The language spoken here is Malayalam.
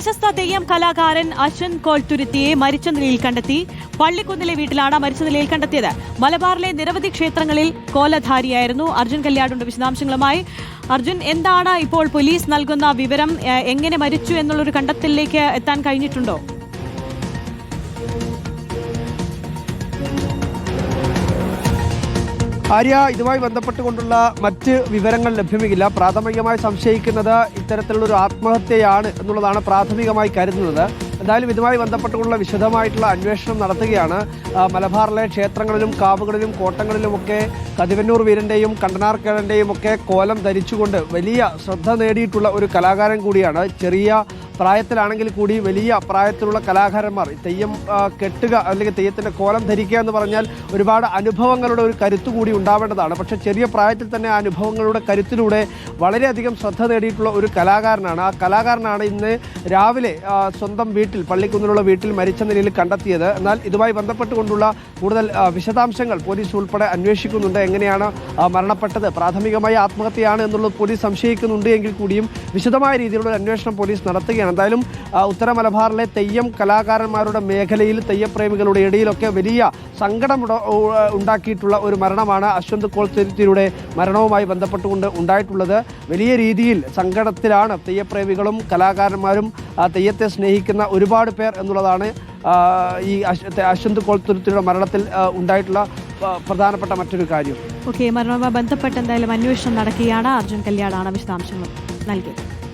പ്രശസ്ത തെയ്യം കലാകാരൻ അശ്വൻ കോൾത്തുരുത്തിയെ മരിച്ച നിലയിൽ കണ്ടെത്തി. പള്ളിക്കുന്നിലെ വീട്ടിലാണ് മരിച്ച നിലയിൽ കണ്ടെത്തിയത്. മലബാറിലെ നിരവധി ക്ഷേത്രങ്ങളിൽ കോലധാരിയായിരുന്നു അർജുൻ കല്യാടുണ്ട് വിശദാംശങ്ങളുമായി. അർജുൻ എന്താണ് ഇപ്പോൾ പോലീസ് നൽകുന്ന വിവരം? എങ്ങനെ മരിച്ചു എന്നുള്ളൊരു കണ്ടെത്തലിലേക്ക് എത്താൻ കഴിഞ്ഞിട്ടുണ്ടോ? ആര്യ ഇതുമായി ബന്ധപ്പെട്ടുകൊണ്ടുള്ള മറ്റ് വിവരങ്ങൾ ലഭ്യമില്ല. പ്രാഥമികമായി സംശയിക്കുന്നത് ഇത്തരത്തിലുള്ള ഒരു ആത്മഹത്യയാണ് എന്നുള്ളതാണ് പ്രാഥമികമായി കരുതുന്നത്. എന്തായാലും ഇതുമായി ബന്ധപ്പെട്ടുകൊണ്ടുള്ള വിശദമായിട്ടുള്ള അന്വേഷണം നടത്തുകയാണ്. മലബാറിലെ ക്ഷേത്രങ്ങളിലും കാവുകളിലും കോട്ടങ്ങളിലുമൊക്കെ കതിവന്നൂർ വീരന്റെയും കണ്ടനാർക്കേടന്റെയും ഒക്കെ കോലം ധരിച്ചുകൊണ്ട് വലിയ ശ്രദ്ധ നേടിയിട്ടുള്ള ഒരു കലാകാരൻ കൂടിയാണ് ചെറിയ പ്രായത്തിലാണെങ്കിൽ കൂടി വലിയ പ്രായത്തിലുള്ള കലാകാരന്മാർ തെയ്യം കെട്ടുക അല്ലെങ്കിൽ തെയ്യത്തിന്റെ കോലം ധരിക്കുക എന്ന് പറഞ്ഞാൽ ഒരുപാട് അനുഭവങ്ങളുടെ ഒരു കരുത്ത് കൂടി ഉണ്ടാവേണ്ടതാണ്. പക്ഷെ ചെറിയ പ്രായത്തിൽ തന്നെ ആ അനുഭവങ്ങളുടെ കരുത്തിലൂടെ വളരെയധികം ശ്രദ്ധ നേടിയിട്ടുള്ള ഒരു കലാകാരനാണ്. ആ കലാകാരനാണ് ഇന്ന് രാവിലെ സ്വന്തം വീട്ടിൽ പള്ളിക്കുന്നിലുള്ള വീട്ടിൽ മരിച്ച നിലയിൽ കണ്ടെത്തിയത്. എന്നാൽ ഇതുമായി ബന്ധപ്പെട്ടുകൊണ്ടുള്ള കൂടുതൽ വിശദാംശങ്ങൾ പോലീസ് ഉൾപ്പെടെ അന്വേഷിക്കുന്നുണ്ട്. എങ്ങനെയാണ് മരണപ്പെട്ടത്? പ്രാഥമികമായി ആത്മഹത്യയാണ് എന്നുള്ളത് പോലീസ് സംശയിക്കുന്നുണ്ട് എങ്കിൽ കൂടിയും വിശദമായ രീതിയിലുള്ള അന്വേഷണം പോലീസ് നടത്തുകയാണ്. എന്തായാലും ആ, ഉത്തര മലബാറിലെ തെയ്യം കലാകാരന്മാരുടെ മേഖലയിൽ തെയ്യപ്രേമികളുടെ ഇടയിലൊക്കെ വലിയ സങ്കടം ഉണ്ടാക്കിയിട്ടുള്ള ഒരു മരണമാണ് അശ്വന്ത് കോൾത്തിരിയുടെ മരണവുമായി ബന്ധപ്പെട്ടുകൊണ്ട് ഉണ്ടായിട്ടുള്ളത്. വലിയ രീതിയിൽ സങ്കടത്തിലാണ് തെയ്യപ്രേമികളും കലാകാരന്മാരും തെയ്യത്തെ സ്നേഹിക്കുന്ന ഒരുപാട് പേർ എന്നുള്ളതാണ് ഈ അശ്വന്ത് കോൾത്തുരുത്തിയുടെ മരണത്തിൽ ഉണ്ടായിട്ടുള്ള പ്രധാനപ്പെട്ട മറ്റൊരു കാര്യം. ഓക്കെ മരണവുമായി ബന്ധപ്പെട്ട് എന്തായാലും അന്വേഷണം നടക്കുകയാണ്. അർജുൻ കല്യാണാണ് വിശദാംശങ്ങൾ നൽകിയത്.